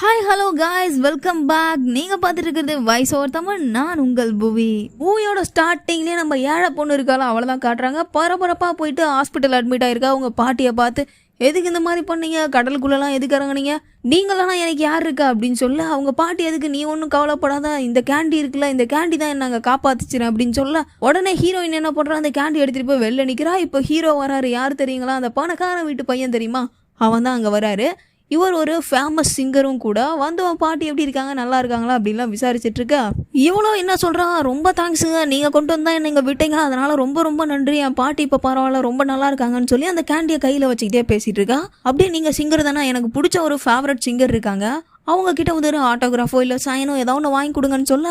Hi hello guys welcome back நீங்க பார்த்துட்டு இருக்கிறது வாய்ஸ் ஓவர் தமிழ் நான் உங்கள் புவி. மூவியோட ஸ்டார்டிங்லேயே நம்ம ஏழை பொண்ணு இருக்கால அவ்வளோதான் காட்டுறாங்க. பரபரப்பாக போயிட்டு ஹாஸ்பிட்டல் அட்மிட் ஆயிருக்கா உங்கள் பாட்டியை பார்த்து எதுக்கு இந்த மாதிரி பண்ணீங்க? கடலுக்குள்ளெல்லாம் எதுக்கு இறங்குனீங்க? நீங்களாம் எனக்கு யார் இருக்கா? அப்படின்னு சொல்ல அவங்க பாட்டி எதுக்கு? நீ ஒன்றும் கவலைப்படாத. இந்த கேண்டி இருக்குல்ல இந்த கேண்டி தான் நாங்கள் காப்பாத்துச்சிரு அப்படின்னு சொல்ல உடனே ஹீரோயின் என்ன பண்ணுறா அந்த கேண்டி எடுத்துகிட்டு போய் வெளில நிற்கிறா இப்போ ஹீரோ வராரு யார் தெரியுங்களா? அந்த பணக்கார வீட்டு பையன் தெரியுமா? அவன் தான் அங்கே வராரு. இவர் ஒரு ஃபேமஸ் சிங்கரும் கூட வந்தவன் பாட்டி எப்படி இருக்காங்க? நல்லா இருக்காங்களா? அப்படின்லாம் விசாரிச்சுட்டு இருக்கா இவ்வளோ என்ன சொல்கிறான் ரொம்ப தேங்க்ஸுங்க நீங்கள் கொண்டு வந்தால் என்ன இங்கே விட்டீங்க அதனால் ரொம்ப ரொம்ப நன்றி. என் பாட்டி இப்போ பரவாயில்ல. ரொம்ப நல்லா இருக்காங்கன்னு சொல்லி அந்த கேண்டியை கையில் வச்சுக்கிட்டே பேசிகிட்டு இருக்கா அப்படியே நீங்கள் சிங்கர் தானே. எனக்கு பிடிச்ச ஒரு ஃபேவரட் சிங்கர் இருக்காங்க. அவங்க கிட்ட வந்து ஆட்டோகிராஃபோ இல்லை சைனோ ஏதோ ஒன்று வாங்கி கொடுங்கன்னு சொல்ல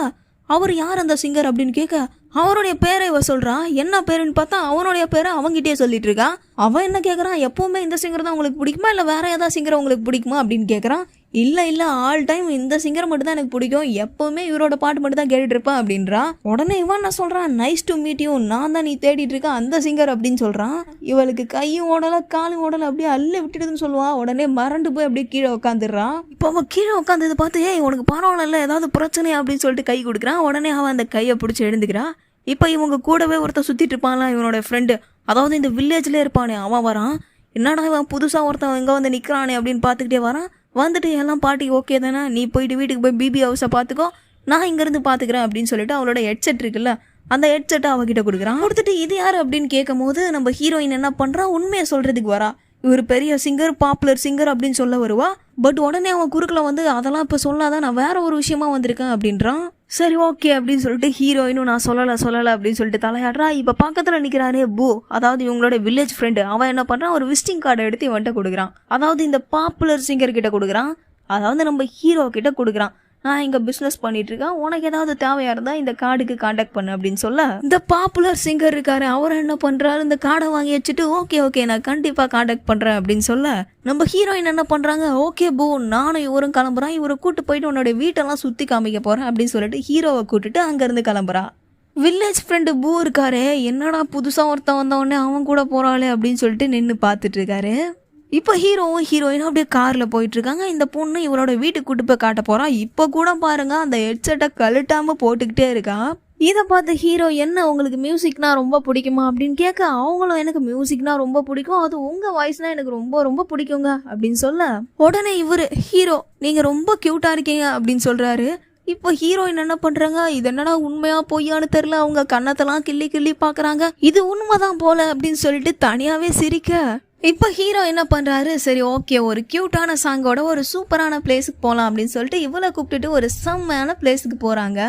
அவர் யார் அந்த சிங்கர் அப்படின்னு கேட்க அவனுடைய பேரை இவ சொல்கிறான் என்ன பேருன்னு பார்த்தா அவனுடைய பேரை அவங்ககிட்டயே சொல்லிட்டு இருக்கான் அவன் என்ன கேட்குறான் எப்போவுமே இந்த சிங்கர் தான் உங்களுக்கு பிடிக்குமா? இல்லை வேற ஏதாவது சிங்கர் உங்களுக்கு பிடிக்குமா? அப்படின்னு கேட்குறான் இல்லை இல்லை ஆல் டைம் இந்த சிங்கர் மட்டும் தான் எனக்கு பிடிக்கும். எப்போவுமே இவரோட பாட்டு மட்டும் தான் கேட்டுட்டு இருப்பேன் அப்படின்றா. உடனே இவன் நான் சொல்கிறான் நைஸ் டு மீட் யூ நான் தான் நீ தேடிட்டு இருக்க அந்த சிங்கர் அப்படின்னு சொல்கிறான் இவளுக்கு கையும் ஓடல காலும் ஓடல அப்படியே அள்ளி விட்டுடுதுன்னு சொல்லுவா. உடனே மறண்டு போய் அப்படியே கீழே உட்காந்துடுறான் இப்போ அவன் கீழே உட்காந்தது பார்த்து ஏன் உனக்கு பரவாயில்ல ஏதாவது பிரச்சனை அப்படின்னு சொல்லிட்டு கை கொடுக்குறான் உடனே அவன் அந்த கையை பிடிச்சி எழுந்துக்கிறான் இப்போ இவங்க கூடவே ஒருத்தன் சுற்றிட்டு இருப்பான்லாம் இவனோட ஃப்ரெண்டு அதாவது இந்த வில்லேஜில் இருப்பானே அவன் வரான். என்னடா இவன் புதுசாக ஒருத்தன் இங்கே வந்து நிற்கிறானே அப்படின்னு பார்த்துக்கிட்டே வரான். வந்துட்டு எல்லாம் பாட்டி ஓகே தானே நீ போயிட்டு வீட்டுக்கு போய் பிபி ஹவுஸை பார்த்துக்கோ நான் இங்கேருந்து பார்த்துக்கிறேன் அப்படின்னு சொல்லிட்டு அவளோட ஹெட்செட் இருக்குல்ல அந்த ஹெட்செட்டை அவகிட்ட கொடுக்குறான். கொடுத்துட்டு இது யார் அப்படின்னு கேட்கும் போது நம்ம ஹீரோயின் என்ன பண்ணுறா உண்மையை சொல்கிறதுக்கு வரா. இவர் பெரிய சிங்கர் பாப்புலர் சிங்கர் அப்படின்னு சொல்ல வருவா. பட் உடனே அவன் குறுக்கில் வந்து அதெல்லாம் இப்போ சொல்லாதான் நான் வேற ஒரு விஷயமா வந்திருக்கேன் அப்படின்றான். சரி ஓகே அப்படின்னு சொல்லிட்டு ஹீரோயினும் நான் சொல்லலை சொல்லலை அப்படின்னு சொல்லிட்டு தலையாடுறா இப்போ பக்கத்தில் நிற்கிறானே பூ. அதாவது இவங்களோட வில்லேஜ் ஃப்ரெண்டு அவன் என்ன பண்ணுறான் ஒரு விசிட்டிங் கார்டை எடுத்து இவன்கிட்ட கொடுக்குறான். அதாவது இந்த பாப்புலர் சிங்கர் கிட்ட கொடுக்குறான். அதாவது நம்ம ஹீரோ கிட்ட கொடுக்குறான். நான் இங்கே பிஸ்னஸ் பண்ணிட்டுருக்கேன். உனக்கு ஏதாவது தேவையாக இருந்தால் இந்த கார்டுக்கு காண்டாக்ட் பண்ணு அப்படின்னு சொல்ல. இந்த பாப்புலர் சிங்கர் இருக்காரு. அவர் என்ன பண்ணுறாரு இந்த கார்டை வாங்கி வச்சுட்டு ஓகே ஓகே நான் கண்டிப்பாக காண்டாக்ட் பண்ணுறேன் அப்படின்னு சொல்ல. நம்ம ஹீரோயின் என்ன பண்ணுறாங்க ஓகே போ. நானும் இவரும் கிளம்புறான். இவரை கூட்டு போயிட்டு உன்னோட வீட்டெல்லாம் சுற்றி காமிக்க போகிறேன் அப்படின்னு சொல்லிட்டு ஹீரோவை கூட்டிட்டு அங்கேருந்து கிளம்புறான் கிளம்புறா. வில்லேஜ் ஃப்ரெண்டு பூ இருக்காரே. என்னடா புதுசாக ஒருத்தன் வந்தவொடனே அவன் கூட போகிறாளே அப்படின்னு சொல்லிட்டு நின்று பார்த்துட்டு இருக்காரு. இப்போ ஹீரோவும் ஹீரோயினும் அப்படியே காரில் போயிட்டுருக்காங்க. இந்த பொண்ணு இவளோட வீட்டுக்கு கூட்டு போய் காட்ட போகிறான் இப்போ கூட பாருங்கள் அந்த ஹெட்செட்டை கழட்டாமல் போட்டுக்கிட்டே இருக்கா. இதை பார்த்து ஹீரோ என்ன உங்களுக்கு மியூசிக்னா ரொம்ப பிடிக்குமா அப்படின்னு கேட்க அவங்களும் எனக்கு மியூசிக்னா ரொம்ப பிடிக்கும். அது உங்கள் வாய்ஸ்னால் எனக்கு ரொம்ப ரொம்ப பிடிக்குங்க அப்படின்னு சொல்ல உடனே இவர் ஹீரோ நீங்கள் ரொம்ப க்யூட்டாக இருக்கீங்க அப்படின்னு சொல்கிறாரு இப்போ ஹீரோயின் என்ன பண்றாங்க? இது என்னடா உண்மையா பொய்யான்னு தெரியல. அவங்க கன்னத்தெல்லாம் கிள்ளி கிள்ளி பாக்குறாங்க இது உண்மைதான் போல அப்படின்னு சொல்லிட்டு தனியாவே சிரிக்க. இப்போ ஹீரோ என்ன பண்ணுறாரு சரி ஓகே ஒரு க்யூட்டான சாங்கோட ஒரு சூப்பரான பிளேஸுக்கு போகலாம் அப்படின்னு சொல்லிட்டு இவளை கூப்பிட்டுட்டு ஒரு செம்மையான பிளேஸுக்கு போகிறாங்க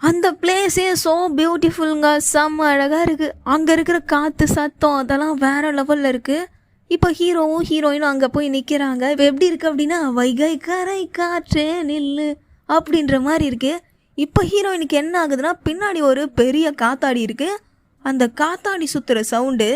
அந்த பிளேஸே ஸோ பியூட்டிஃபுல்ங்க செம்ம அழகாக இருக்குது அங்கே இருக்கிற காற்று சத்தம் அதெல்லாம் வேற லெவலில் இருக்குது இப்போ ஹீரோவும் ஹீரோயினும் அங்கே போய் நிற்கிறாங்க இப்போ எப்படி இருக்குது அப்படின்னா வைகை கரை காற்றே நில்லு அப்படின்ற மாதிரி இருக்குது இப்போ ஹீரோயினுக்கு என்ன ஆகுதுன்னா பின்னாடி ஒரு பெரிய காத்தாடி இருக்குது அந்த காத்தாடி சுற்றுற சவுண்டு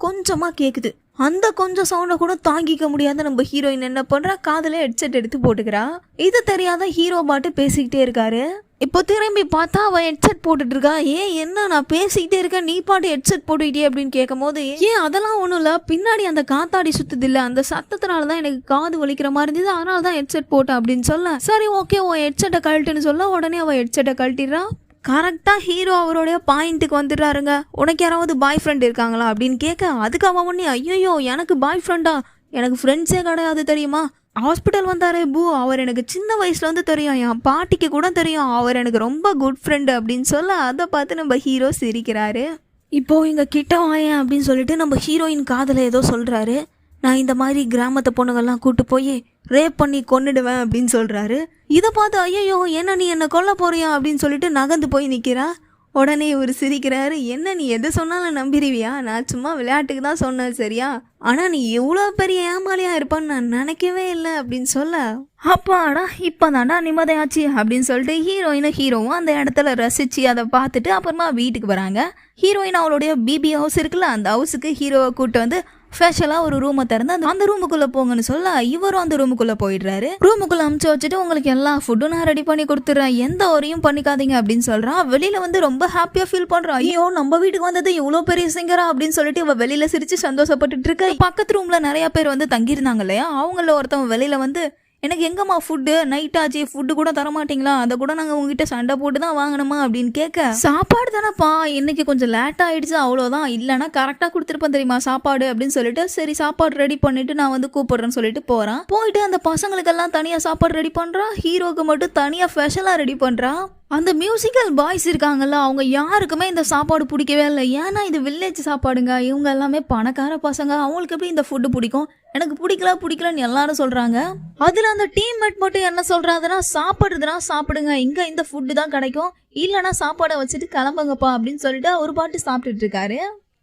கொஞ்சமாக கேட்குது அந்த கொஞ்சம் சவுண்டை கூட தாங்கிக்க முடியாத நம்ம ஹீரோயின் என்ன பண்ணுறா காதில் ஹெட்செட் எடுத்து போட்டுக்கிறா. இது தெரியாத ஹீரோ பாட்டு பேசிக்கிட்டே இருக்காரு. இப்போ திரும்பி பார்த்தா அவன் ஹெட்செட் போட்டுட்டு இருக்கா. ஏன் என்ன நான் பேசிக்கிட்டே இருக்கேன்? நீ பாட்டு ஹெட்செட் போட்டுக்கிட்டே அப்படின்னு கேட்கும் போது ஏன் அதெல்லாம் ஒன்றும் இல்லை. பின்னாடி அந்த காத்தாடி சுத்துது இல்லை. அந்த சத்தத்தினால தான் எனக்கு காது வலிக்கிற மாதிரி இருந்தது. அதனால தான் ஹெட்செட் போட்டேன் அப்படின்னு சொல்ல சரி ஓகே உன் ஹெட்செட்டை கழட்டுன்னு சொல்ல. உடனே அவன் ஹெட்செட்டை கழட்டிடுறான் கரெக்டாக ஹீரோ அவருடைய பாயிண்ட்டுக்கு வந்துடுறாருங்க. உனக்கு யாராவது பாய் ஃப்ரெண்ட் இருக்காங்களா? அப்படின்னு கேட்க அதுக்கு அவன் உடனே ஐயோ எனக்கு பாய் ஃப்ரெண்டா எனக்கு ஃப்ரெண்ட்ஸே கிடையாது தெரியுமா? ஹாஸ்பிட்டல் வந்தாரே பூ அவர் எனக்கு சின்ன வயசுலேருந்து தெரியும். என் பாட்டிக்கு கூட தெரியும். அவர் எனக்கு ரொம்ப குட் ஃப்ரெண்டு அப்படின்னு சொல்ல அதை பார்த்து நம்ம ஹீரோ சிரிக்கிறாரு. இப்போ இங்க கிட்ட வாயேன் அப்படின்னு சொல்லிட்டு நம்ம ஹீரோயின் காதல ஏதோ சொல்றாரு. நான் இந்த மாதிரி கிராமத்தை பொண்ணுங்கள்லாம் கூட்டு போய் ரேப் பண்ணி கொன்னுடுவேன் அப்படின்னு சொல்கிறாரு இதை பார்த்து ஐயோ என்ன நீ என்னை கொல்ல போறியா அப்படின்னு சொல்லிட்டு நகர்ந்து போய் நிற்கிறா உடனே இவர் சிரிக்கிறாரு என்ன நீ எது சொன்னாலும் நம்பிடுவியா? நான் சும்மா விளையாட்டுக்கு தான் சொன்னேன் சரியா? ஆனால் நீ எவ்வளோ பெரிய ஏமாலியாக இருப்பான்னு நான் நினைக்கவே இல்லை அப்படின்னு சொல்ல. அப்பாடா இப்போதான்டா நிம்மதியாச்சு அப்படின்னு சொல்லிட்டு ஹீரோயினும் ஹீரோவும் அந்த இடத்துல ரசித்து அதை பார்த்துட்டு அப்புறமா வீட்டுக்கு வராங்க. ஹீரோயின் அவளுடைய பிபி ஹவுஸ் இருக்குல்ல அந்த ஹவுஸுக்கு ஹீரோவை கூப்பிட்டு வந்து ஸ்பெஷலாக ஒரு ரூமை திறந்து அந்த- அந்த ரூமுக்குள்ளே போங்கன்னு சொல்ல இவரும் அந்த ரூமுக்குள்ளே போயிடுறாரு. ரூமுக்குள்ளே அமுச்சு வச்சுட்டு உங்களுக்கு எல்லா ஃபுட்டும் நான் ரெடி பண்ணி கொடுத்துட்றேன் எந்த ஒரையும் பண்ணிக்காதீங்க அப்படின்னு சொல்கிறான் வெளியில் வந்து ரொம்ப ஹாப்பியாக ஃபீல் பண்ணுறான் ஐயோ நம்ம வீட்டுக்கு வந்தது இவ்வளோ பெரிய சிங்கரா அப்படின்னு சொல்லிட்டு இவ வெளியில் சிரித்து சந்தோஷப்பட்டுட்டு இருக்க. பக்கத்து ரூமில் நிறையா பேர் வந்து தங்கியிருந்தாங்க இல்லையா? அவங்கள ஒருத்தவங்க வெளியில் வந்து எனக்கு எங்கம்மா ஃபுட்டு நைட் ஆச்சு ஃபுட்டு கூட தரமாட்டிங்களா? அதை கூட நாங்கள் உங்ககிட்ட சண்டை போட்டு தான் வாங்கணுமா அப்படின்னு கேட்க சாப்பாடு தானேப்பா இன்னைக்கு கொஞ்சம் லேட் ஆயிடுச்சு அவ்வளோதான் இல்லைன்னா கரெக்டாக கொடுத்துருப்பேன் தெரியுமா சாப்பாடு? அப்படின்னு சொல்லிட்டு சரி சாப்பாடு ரெடி பண்ணிட்டு நான் வந்து கூப்பிடுறேன்னு சொல்லிட்டு போகிறான் போயிட்டு அந்த பசங்களுக்கெல்லாம் தனியாக சாப்பாடு ரெடி பண்ணுறான் ஹீரோக்கு மட்டும் தனியாக ஸ்பெஷலாக ரெடி பண்ணுறான் அந்த மியூசிக்கல் பாய்ஸ் இருக்காங்கல்ல அவங்க யாருக்குமே இந்த சாப்பாடு பிடிக்கவே இல்லை. ஏன்னா இது வில்லேஜ் சாப்பாடுங்க. இவங்க எல்லாமே பணக்கார பசங்க. அவங்களுக்கு எப்படி இந்த ஃபுட்டு பிடிக்கும்? எனக்கு பிடிக்கல பிடிக்கலன்னு எல்லாரும் சொல்றாங்க. அதுல அந்த டீம்மேட் மட்டும் என்ன சொல்கிறாங்கன்னா சாப்பிடுறதுனா சாப்பிடுங்க. இங்க இந்த ஃபுட்டு தான் கிடைக்கும். இல்லைன்னா சாப்பாடை வச்சுட்டு கிளம்புங்கப்பா அப்படின்னு சொல்லிட்டு ஒரு பாட்டு சாப்பிட்டுட்டு இருக்காரு.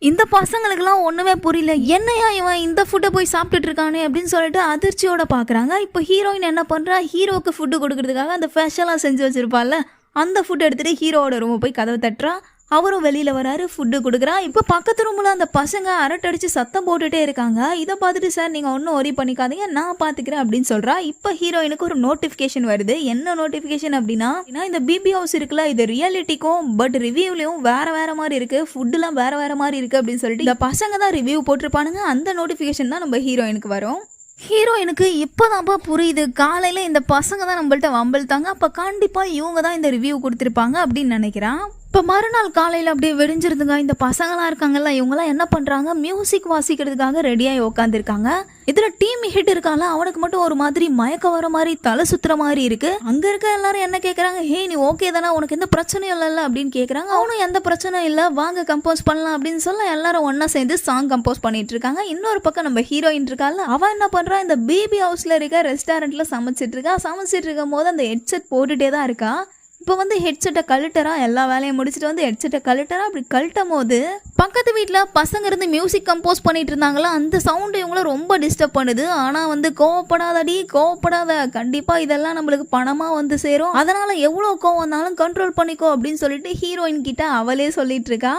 இந்த பசங்களுக்குலாம் ஒண்ணுமே புரியல. என்னையா இவன் இந்த ஃபுட்டை போய் சாப்பிட்டுட்டு இருக்கானே அப்படின்னு சொல்லிட்டு அதிர்ச்சியோட பாக்குறாங்க. இப்போ ஹீரோயின் என்ன பண்றா? ஹீரோக்கு ஃபுட்டு கொடுக்கறதுக்காக அந்த ஸ்பெஷலாக செஞ்சு வச்சுருப்பாள்ல. அந்த ஃபுட் எடுத்துகிட்டு ஹீரோவோட ரூமை போய் கதவை தட்டுறா. அவரும் வெளியில் வராரு ஃபுட்டு கொடுக்குறா. இப்போ பக்கத்து ரூமில் அந்த பசங்க அரட்டடிச்சு சத்தம் போட்டுகிட்டே இருக்காங்க. இதை பார்த்துட்டு சார் நீங்கள் ஒன்றும் ஒரி பண்ணிக்காதீங்க. நான் பார்த்துக்கிறேன் அப்படின்னு சொல்கிறா இப்போ ஹீரோயினுக்கு ஒரு நோட்டிஃபிகேஷன் வருது. என்ன நோட்டிஃபிகேஷன் அப்படின்னா இந்த பிபி ஹவுஸ் இருக்குல்ல இது ரியாலிட்டிக்கும் பட் ரிவ்யூலையும் வேறு வேறு மாதிரி இருக்குது ஃபுட்டுலாம் வேறு வேறு மாதிரி இருக்குது அப்படின்னு சொல்லிட்டு இந்த பசங்க தான் ரிவ்யூ போட்டிருப்பானுங்க. அந்த நோட்டிஃபிகேஷன் தான் நம்ம ஹீரோயினுக்கு வரும். ஹீரோயினுக்கு இப்போதான்ப்பா புரியுது. காலையில் இந்த பசங்க தான் நம்மள்ட்ட வம்பிழ்த்தாங்க அப்போ கண்டிப்பாக இவங்க தான் இந்த ரிவ்யூ கொடுத்துருப்பாங்க அப்படின்னு நினைக்கிறான். இப்போ மறுநாள் காலையில் அப்படியே வெடிஞ்சிருந்துங்க இந்த பசங்களாம் இருக்காங்கல்ல இவங்கெல்லாம் என்ன பண்ணுறாங்க மியூசிக் வாசிக்கிறதுக்காக ரெடியாகி உட்காந்துருக்காங்க இதில் டீம் ஹிட் இருக்கால அவனுக்கு மட்டும் ஒரு மாதிரி மயக்க வர மாதிரி தலை சுத்துற மாதிரி இருக்கு. அங்கே இருக்க எல்லாரும் என்ன கேட்குறாங்க ஹே நீ ஓகே தானே? உனக்கு எந்த பிரச்சனையும் இல்லைல்ல அப்படின்னு கேட்குறாங்க அவனும் எந்த பிரச்சனையும் இல்லை. வாங்க கம்போஸ் பண்ணலாம். அப்படின்னு சொல்ல எல்லாரும் ஒன்றா சேர்ந்து சாங் கம்போஸ் பண்ணிட்டு இருக்காங்க. இன்னொரு பக்கம் நம்ம ஹீரோயின் இருக்கால அவன் என்ன பண்ணுறான் இந்த பேபி ஹவுஸில் இருக்க ரெஸ்டாரண்ட்ல சமைச்சிட்டு இருக்கா? சமைச்சிட்டு இருக்கும் போது அந்த ஹெட்செட் போட்டுட்டே தான் இருக்கா? இப்போ வந்து ஹெட்செட்டை கழட்டரா எல்லா வேலையும் முடிச்சுட்டு வந்து ஹெட்செட்டை கழட்டரா அப்படி கழட்டும் போது பக்கத்து வீட்டில் பசங்க இருந்து மியூசிக் கம்போஸ் பண்ணிட்டு இருந்தாங்களா அந்த சவுண்டு இவங்கள ரொம்ப டிஸ்டர்ப் பண்ணுது. ஆனால் வந்து கோவப்படாதடி கோவப்படாத. கண்டிப்பாக இதெல்லாம் நம்மளுக்கு பணமாக வந்து சேரும். அதனால எவ்வளோ கோவம் வந்தாலும் கண்ட்ரோல் பண்ணிக்கோ அப்படின்னு சொல்லிட்டு ஹீரோயின் கிட்ட அவளே சொல்லிட்டு இருக்கா.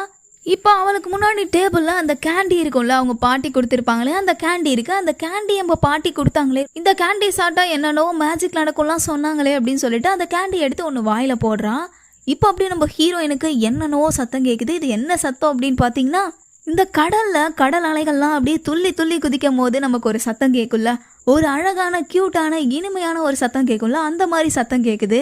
இப்போ அவளுக்கு முன்னாடி டேபிளில் அந்த கேண்டி இருக்கும்ல அவங்க பாட்டி கொடுத்துருப்பாங்களே அந்த கேண்டி இருக்கு. அந்த கேண்டி நம்ம பாட்டி கொடுத்தாங்களே இந்த கேண்டி சாப்பிட்டா என்னென்னோ மேஜிக் நடக்கும்லாம் சொன்னாங்களே அப்படின்னு சொல்லிட்டு அந்த கேண்டி எடுத்து ஒன்று வாயில் போடுறான் இப்போ அப்படியே நம்ம ஹீரோயினுக்கு என்னென்னவோ சத்தம் கேட்குது இது என்ன சத்தம் அப்படின்னு பார்த்தீங்கன்னா இந்த கடலில் கடல் அலைகள்லாம் அப்படியே துள்ளி துள்ளி குதிக்கும் போது நமக்கு ஒரு சத்தம் கேட்கும்ல ஒரு அழகான க்யூட்டான இனிமையான ஒரு சத்தம் கேட்கும்ல அந்த மாதிரி சத்தம் கேட்குது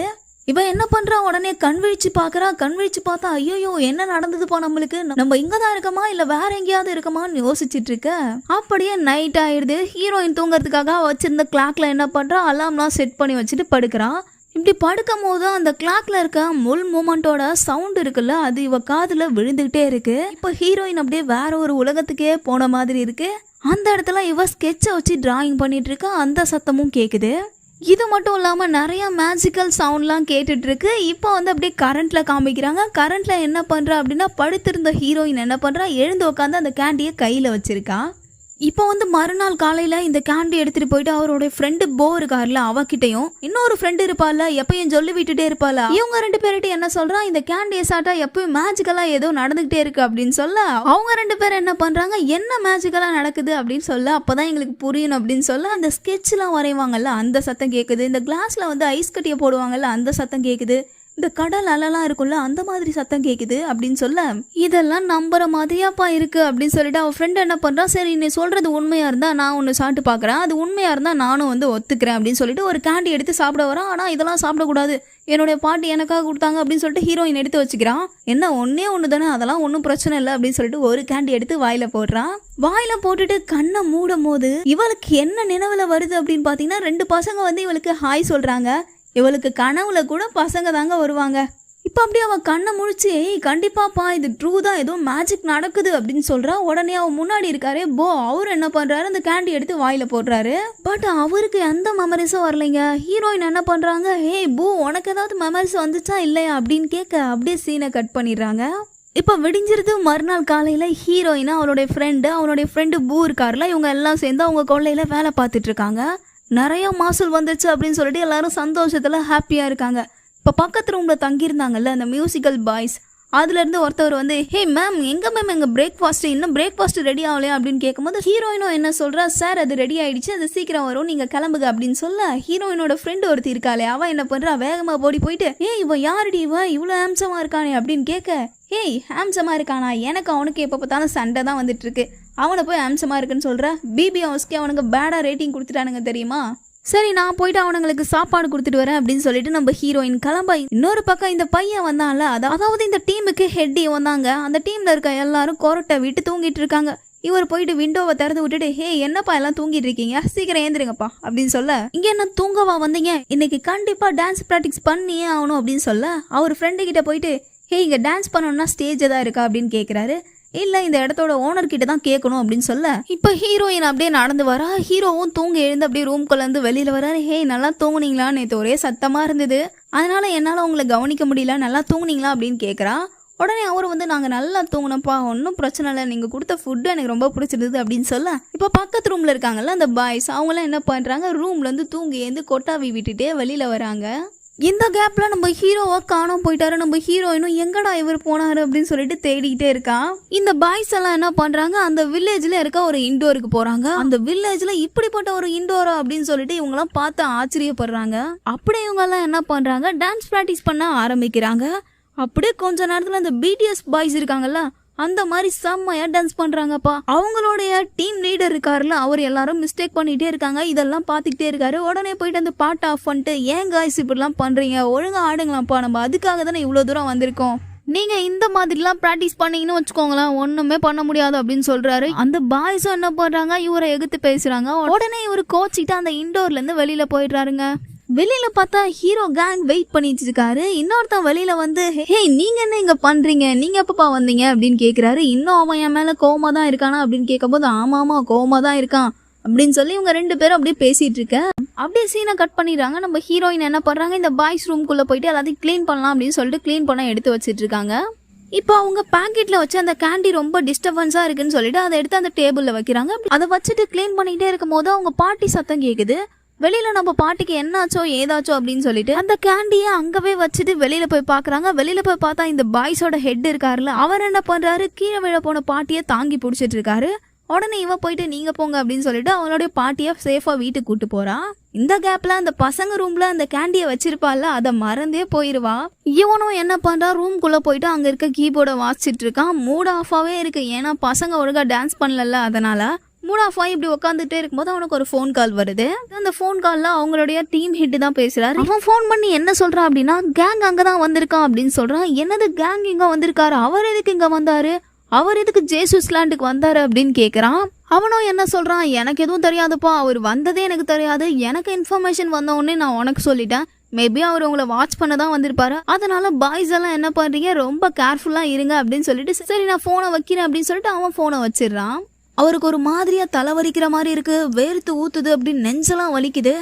இவன் என்ன பண்றா? உடனே கண் விழிச்சு பாக்குறா. கண் விழிச்சு பார்த்தா ஐயோ என்ன நடந்ததுப்பா நம்மளுக்கு? நம்ம இங்க தான் இருக்கமா? இல்ல வேற எங்கேயாவது இருக்கமான்னு யோசிச்சுட்டு இருக்க. அப்படியே நைட் ஆயிடுது. ஹீரோயின் தூங்குறதுக்காக வச்சிருந்த கிளாக்ல என்ன பண்றா? அலாம்லாம் செட் பண்ணி வச்சுட்டு படுக்கிறா. இப்படி படுக்கும் போது அந்த கிளாக்ல இருக்க முள் மூமெண்டோட சவுண்ட் இருக்குல்ல அது இவ காதுல விழுந்துகிட்டே இருக்கு. இப்போ ஹீரோயின் அப்படியே வேற ஒரு உலகத்துக்கே போன மாதிரி இருக்கு. அந்த இடத்துல இவ ஸ்கெட்சை வச்சு டிராயிங் பண்ணிட்டு இருக்கா. அந்த சத்தமும் கேக்குது. இது மட்டும் இல்லாமல் நிறையா மேஜிக்கல் சவுண்ட்லாம் கேட்டுட்ருக்கு. இப்போ வந்து அப்படியே கரண்ட்டில் காமிக்கிறாங்க. கரண்ட்டில் என்ன பண்ணுறா அப்படின்னா படுத்திருந்த ஹீரோயின் என்ன பண்ணுறா எழுந்து உட்காந்து அந்த கேண்டியை கையில் வச்சுருக்கா. இப்போ வந்து மறுநாள் காலையில இந்த கேண்டி எடுத்துட்டு போயிட்டு அவரோட ஃப்ரெண்டு போ இருக்கார்ல அவகிட்டையும் இன்னொரு ஃப்ரெண்டு இருப்பால எப்பயும் சொல்லி விட்டுட்டே இருப்பால இவங்க ரெண்டு பேர்கிட்ட என்ன சொல்றா? இந்த கேண்டியை சாட்டா எப்பயும் மேஜிக்கலா ஏதோ நடந்துகிட்டே இருக்கு அப்படின்னு சொல்ல அவங்க ரெண்டு பேரும் என்ன பண்றாங்க? என்ன மேஜிக்கலா நடக்குது அப்படின்னு சொல்ல அப்பதான் எங்களுக்கு புரியணும் அப்படின்னு சொல்ல அந்த ஸ்கெட்ச்லாம் வரைவாங்கல்ல அந்த சத்தம் கேக்குது. இந்த கிளாஸ்ல வந்து ஐஸ் கட்டியை போடுவாங்கல்ல அந்த சத்தம் கேக்குது. இந்த கடல் அலலாம் இருக்கும்ல அந்த மாதிரி சத்தம் கேட்குது அப்படின்னு சொல்ல இதெல்லாம் நம்புற மாதிரியாப்பா இருக்கு அப்படின்னு சொல்லிட்டு அவன் ஃப்ரெண்ட் என்ன பண்ணுறான் சரி நீ சொல்றது உண்மையா இருந்தா நான் ஒன்று சாப்பிட்டு பார்க்குறேன் அது உண்மையா இருந்தா நானும் வந்து ஒத்துக்கிறேன் அப்படின்னு சொல்லிட்டு ஒரு கேண்டி எடுத்து சாப்பிட வரான் ஆனா இதெல்லாம் சாப்பிடக்கூடாது. என்னுடைய பாட்டி எனக்காக கொடுத்தாங்க அப்படின்னு சொல்லிட்டு ஹீரோயின் எடுத்து வச்சுக்கிறான் என்ன ஒன்னே ஒன்று தானே அதெல்லாம் ஒன்றும் பிரச்சனை இல்லை அப்படின்னு சொல்லிட்டு ஒரு கேண்டி எடுத்து வாயில போடுறான் வாயில போட்டுட்டு கண்ணை மூடும் போது இவளுக்கு என்ன நினைவுல வருது அப்படின்னு பார்த்தீங்கன்னா ரெண்டு பசங்க வந்து இவளுக்கு ஹாய் சொல்றாங்க. இவளுக்கு கனவுல கூட பசங்க தாங்க வருவாங்க. இப்போ அப்படியே அவன் கண்ணை முழிச்சு ஏய் கண்டிப்பாப்பா இது ட்ரூ தான். ஏதோ மேஜிக் நடக்குது அப்படின்னு சொல்றா. உடனே அவன் முன்னாடி இருக்காரு. போ அவர் என்ன பண்றாரு? அந்த கேண்டி எடுத்து வாயில போடுறாரு. பட் அவருக்கு எந்த மெமரிஸும் வரலைங்க. ஹீரோயின் என்ன பண்றாங்க? ஏய் பூ உனக்கு ஏதாவது மெமரிஸ் வந்துச்சா இல்லையா? அப்படின்னு கேட்க அப்படியே சீனை கட் பண்ணிடுறாங்க. இப்போ விடிஞ்சிருது மறுநாள் காலையில் ஹீரோயினா அவளுடைய ஃப்ரெண்டு அவனுடைய ஃப்ரெண்டு பூ இருக்கார்ல இவங்க எல்லாம் சேர்ந்து அவங்க கொள்ளையில் வேலை பார்த்துட்ருக்காங்க நிறைய மாசூல் வந்துச்சு அப்படின்னு சொல்லிட்டு எல்லாரும் சந்தோஷத்தில் ஹாப்பியாக இருக்காங்க. இப்போ பக்கத்து ரூமில் தங்கியிருந்தாங்கல்ல அந்த மியூசிக்கல் பாய்ஸ் அதுலேருந்து ஒருத்தவர் வந்து ஹே மேம் எங்கே மேம் எங்கள் பிரேக்ஃபாஸ்ட் இன்னும் பிரேக்ஃபாஸ்ட் ரெடி ஆகலையா? அப்படின்னு கேட்கும்போது ஹீரோயினும் என்ன சொல்கிறா சார் அது ரெடி ஆகிடுச்சு அது சீக்கிரம் வரும். நீங்கள் கிளம்புங்க அப்படின்னு சொல்ல ஹீரோயினோட ஃப்ரெண்டு ஒருத்தி இருக்காளே. அவன் என்ன பண்ணுறா வேகமாக ஓடி போயிட்டு ஏய் இவன் யாருடி இவன் இவ்வளோ ஹேம்சமாக இருக்கானே அப்படின்னு கேட்க ஏய் ஹேம்சமாக இருக்கானா? எனக்கு அவனுக்கு எப்போ பார்த்தாலும் சண்டை தான் வந்துட்டுருக்கு அவனை போய் அம்சமாக இருக்குன்னு சொல்கிற பிபி ஹவுஸ்க்கு அவனுக்கு பேடாக ரேட்டிங் கொடுத்துட்டானுங்க தெரியுமா? சரி நான் போயிட்டு அவனுங்களுக்கு சாப்பாடு கொடுத்துட்டு வரேன் அப்படின்னு சொல்லிட்டு நம்ம ஹீரோயின் கிளம்ப. இன்னொரு பக்கம் இந்த பையன் வந்தான்ல அதாவது இந்த டீமுக்கு ஹெட் வந்தாங்க. அந்த டீம்ல இருக்க எல்லாரும் கொரட்டை விட்டு தூங்கிட்டு இருக்காங்க. இவர் போயிட்டு விண்டோவை திறந்து விட்டுட்டு ஹே என்னப்பா எல்லாம் தூங்கிட்டு இருக்கீங்க? சீக்கிரம் ஏந்திருங்கப்பா அப்படின்னு சொல்ல. இங்க என்ன தூங்கவா வந்தீங்க? இன்னைக்கு கண்டிப்பா டான்ஸ் ப்ராக்டிஸ் பண்ணியே ஆகணும் அப்படின்னு சொல்ல. அவர் ஃப்ரெண்டு கிட்ட போயிட்டு ஹே இங்க டான்ஸ் பண்ணணும்னா ஸ்டேஜ் தான் இருக்கா? அப்படின்னு கேட்குறாரு இல்ல இந்த இடத்தோட ஓனர் கிட்ட தான் கேட்கணும் அப்படின்னு சொல்ல. இப்ப ஹீரோயின் அப்படியே நடந்து வரா. ஹீரோவும் தூங்க எழுந்து அப்படியே ரூம்குள்ள இருந்து வெளியில வராரு. ஹே நல்லா தூங்குனீங்களா? நேற்று ஒரே சத்தமா இருந்தது. அதனால என்னால உங்களை கவனிக்க முடியல. நல்லா தூங்குனீங்களா? அப்படின்னு கேக்குறா. உடனே அவர் வந்து நாங்கள் நல்லா தூங்கினப்பா ஒன்றும் பிரச்சனை இல்லை. நீங்கள் கொடுத்த ஃபுட்டு எனக்கு ரொம்ப பிடிச்சிருந்தது. அப்படின்னு சொல்ல. இப்போ பக்கத்து ரூமில் இருக்காங்கல்ல அந்த பாய்ஸ் அவங்களாம் என்ன பண்ணுறாங்க ரூம்லேருந்து தூங்கி ஏந்து கொட்டாவி விட்டுட்டே வெளியில் வராங்க. இந்த கேப்பில் நம்ம ஹீரோவை காணாம போயிட்டாரு நம்ம ஹீரோயினும் எங்கடா இவர் போனாரு அப்படின்னு சொல்லிட்டு தேடிக்கிட்டே இருக்கான் இந்த பாய்ஸ் எல்லாம் என்ன பண்றாங்க? அந்த வில்லேஜ்ல இருக்க ஒரு இண்டோருக்கு போறாங்க. அந்த வில்லேஜ்ல இப்படிப்பட்ட ஒரு இண்டோரா அப்படின்னு சொல்லிட்டு இவங்கெல்லாம் பார்த்து ஆச்சரியப்படுறாங்க. அப்படியே இவங்க எல்லாம் என்ன பண்றாங்க? டான்ஸ் ப்ராக்டிஸ் பண்ண ஆரம்பிக்கிறாங்க. அப்படியே கொஞ்ச நேரத்துல அந்த பிடிஎஸ் பாய்ஸ் இருக்காங்கல்ல அந்த மாதிரி செம்மையா டான்ஸ் பண்றாங்கப்பா. அவங்களுடைய டீம் லீடர் இருக்காருல்ல அவர் எல்லாரும் மிஸ்டேக் பண்ணிட்டே இருக்காங்க. இதெல்லாம் பார்த்துக்கிட்டே இருக்காரு. உடனே போயிட்டு அந்த பாட்டு ஆஃப் பண்ணிட்டு ஏன் காய்ஸ் இப்படிலாம் பண்றீங்க? ஒழுங்கா ஆடுங்களாம்ப்பா. நம்ம அதுக்காக தானே இவ்வளோ தூரம் வந்திருக்கோம். நீங்க இந்த மாதிரிலாம் ப்ராக்டிஸ் பண்ணீங்கன்னு வச்சுக்கோங்களேன் ஒண்ணுமே பண்ண முடியாது அப்படின்னு சொல்றாரு. அந்த பாய்ஸும் என்ன பண்றாங்க? இவரை எகுத்து பேசுறாங்க. உடனே இவர் கோச்சிட்டு அந்த இண்டோர்ல இருந்து வெளியில போயிடுறாருங்க. வெளியில பார்த்தா ஹீரோ கேங் வெயிட் பண்ணிட்டு இருக்காரு. இன்னொருத்தன் வெளியில வந்து ஹே நீங்க என்ன இங்க பண்றீங்க? நீங்க எப்பப்பா வந்தீங்க? அப்படின்னு கேக்குறாரு. இன்னும் அவன் என் மேல கோவமா தான் இருக்கானா அப்படின்னு கேட்கும்போது ஆமா ஆமா கோவமா தான் இருக்கான். அப்படின்னு சொல்லி இவங்க ரெண்டு பேரும் அப்படியே பேசிட்டு இருக்க. அப்படியே சீனை கட் பண்ணிடுறாங்க. நம்ம ஹீரோயின் என்ன பண்றாங்க? இந்த பாய்ஸ் ரூம்குள்ள போயிட்டு எல்லாத்தையும் க்ளீன் பண்ணலாம் அப்படின்னு சொல்லிட்டு கிளீன் பண்ண எடுத்து வச்சிட்டு இருக்காங்க. இப்போ அவங்க பாக்கெட்ல வச்சு அந்த கேண்டி ரொம்ப டிஸ்டர்பன்ஸா இருக்குன்னு சொல்லிட்டு அதை எடுத்து அந்த டேபிள்ல வைக்கிறாங்க. அதை வச்சுட்டு க்ளீன் பண்ணிட்டே இருக்கும் போது அவங்க பாட்டி சத்தம் கேக்குது. வெளியில நம்ம பாட்டிக்கு என்னாச்சோ ஏதாச்சோ அப்படின்னு சொல்லிட்டு அந்த கேண்டியை அங்கவே வச்சுட்டு வெளியில போய் பாக்குறாங்க. வெளியில போய் பார்த்தா இந்த பாய்ஸோட ஹெட் இருக்காருல்ல அவர் என்ன பண்றாரு? கீழே விழ போன பாட்டியை தாங்கி பிடிச்சிட்டு இருக்காரு. உடனே இவன் போயிட்டு நீங்க போங்க அப்படின்னு சொல்லிட்டு அவளுடைய பாட்டியை சேஃபா வீட்டுக்கு கூட்டு போறா. இந்த கேப்ல அந்த பசங்க ரூம்ல அந்த கேண்டியை வச்சிருப்பால அதை மறந்தே போயிருவா. இவனும் என்ன பண்றா? ரூம்குள்ள போயிட்டு அங்க இருக்க கீபோர்டை வாசிச்சிட்டு இருக்கான். மூட் ஆஃபாவே இருக்கு. ஏன்னா பசங்க ஒழுங்கா டான்ஸ் பண்ணல அதனால. மூட் இப்படி உட்காந்துட்டே இருக்கும்போது அவனுக்கு ஒரு ஃபோன் கால் வருது. அந்த ஃபோன் காலில் அவங்களுடைய டீம் ஹெட் தான் பேசுகிறாரு அவன் ஃபோன் பண்ணி என்ன சொல்கிறான் அப்படின்னா கேங் அங்கே தான் வந்திருக்கான் அப்படின்னு சொல்கிறான் என்னது கேங் இங்கே வந்திருக்காரு? அவர் எதுக்கு இங்கே வந்தார்? அவர் எதுக்கு ஜேசுஸ் லேண்டுக்கு வந்தார்? அப்படின்னு கேட்குறான் அவனும் என்ன சொல்கிறான் எனக்கு எதுவும் தெரியாதுப்பா. அவர் வந்ததே எனக்கு தெரியாது. எனக்கு இன்ஃபர்மேஷன் வந்த நான் உனக்கு சொல்லிட்டேன். மேபி அவர் உங்களை வாட்ச் பண்ண தான் வந்திருப்பாரு. அதனால பாய்ஸ் எல்லாம் என்ன பண்ணுறீங்க ரொம்ப கேர்ஃபுல்லாக இருங்க அப்படின்னு சொல்லிட்டு சரி நான் ஃபோனை வைக்கிறேன் அப்படின்னு சொல்லிட்டு அவன் ஃபோனை வச்சிடுறான். அவருக்கு ஒரு மாதிரியாக தலைவலிக்கிற மாதிரி இருக்குது வேர்த்து ஊற்றுது அப்படின்னு நெஞ்செல்லாம் வலிக்குது.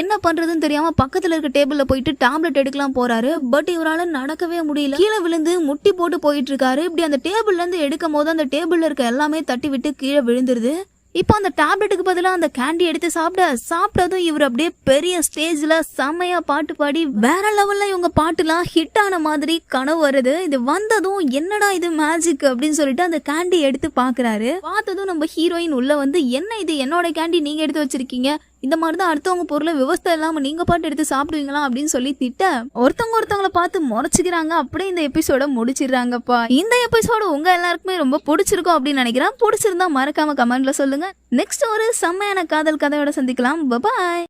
என்ன பண்ணுறதுன்னு தெரியாமல் பக்கத்தில் இருக்க டேபிளில் போயிட்டு டேப்லெட் எடுக்கலாம் போகிறாரு பட் இவரால் நடக்கவே முடியல. கீழே விழுந்து முட்டி போட்டு போயிட்டு இருக்காரு. இப்படி அந்த டேபிள்லேருந்து எடுக்கும் போது அந்த டேபிளில் இருக்க எல்லாமே தட்டி விட்டு கீழே விழுந்துருது. இப்போ அந்த டேப்லெட்டுக்கு பதிலாக அந்த கேண்டி எடுத்து சாப்பிட சாப்பிட்டதும் இவர் அப்படியே பெரிய ஸ்டேஜில் செம்மையா பாட்டு பாடி வேற லெவலில் இவங்க பாட்டுலாம் ஹிட் ஆன மாதிரி கனவு வருது. இது வந்ததும் என்னடா இது மேஜிக் அப்படின்னு சொல்லிட்டு அந்த கேண்டி எடுத்து பார்க்குறாரு. பார்த்ததும் நம்ம ஹீரோயின் உள்ள வந்து என்ன இது? என்னோட கேண்டி நீங்கள் எடுத்து வச்சிருக்கீங்க? இந்த மாதிரி தான் அடுத்தவங்க பொருளை விவசாயம் இல்லாமல் நீங்கள் பாட்டு எடுத்து சாப்பிடுவீங்களா அப்படின்னு சொல்லி திட்ட ஒருத்தவங்க ஒருத்தவங்கள பார்த்து முறைச்சிக்கிறாங்க. அப்படியே இந்த எபிசோட முடிச்சிடுறாங்கப்பா. இந்த எபிசோடு உங்கள் எல்லாருக்குமே ரொம்ப பிடிச்சிருக்கும் அப்படின்னு நினைக்கிறேன். பிடிச்சிருந்தா மறக்காம கமெண்ட்ல சொல்லுங்க. நெக்ஸ்ட் ஒரு செம்மையான காதல் கதையோட சந்திக்கலாம். பபாய்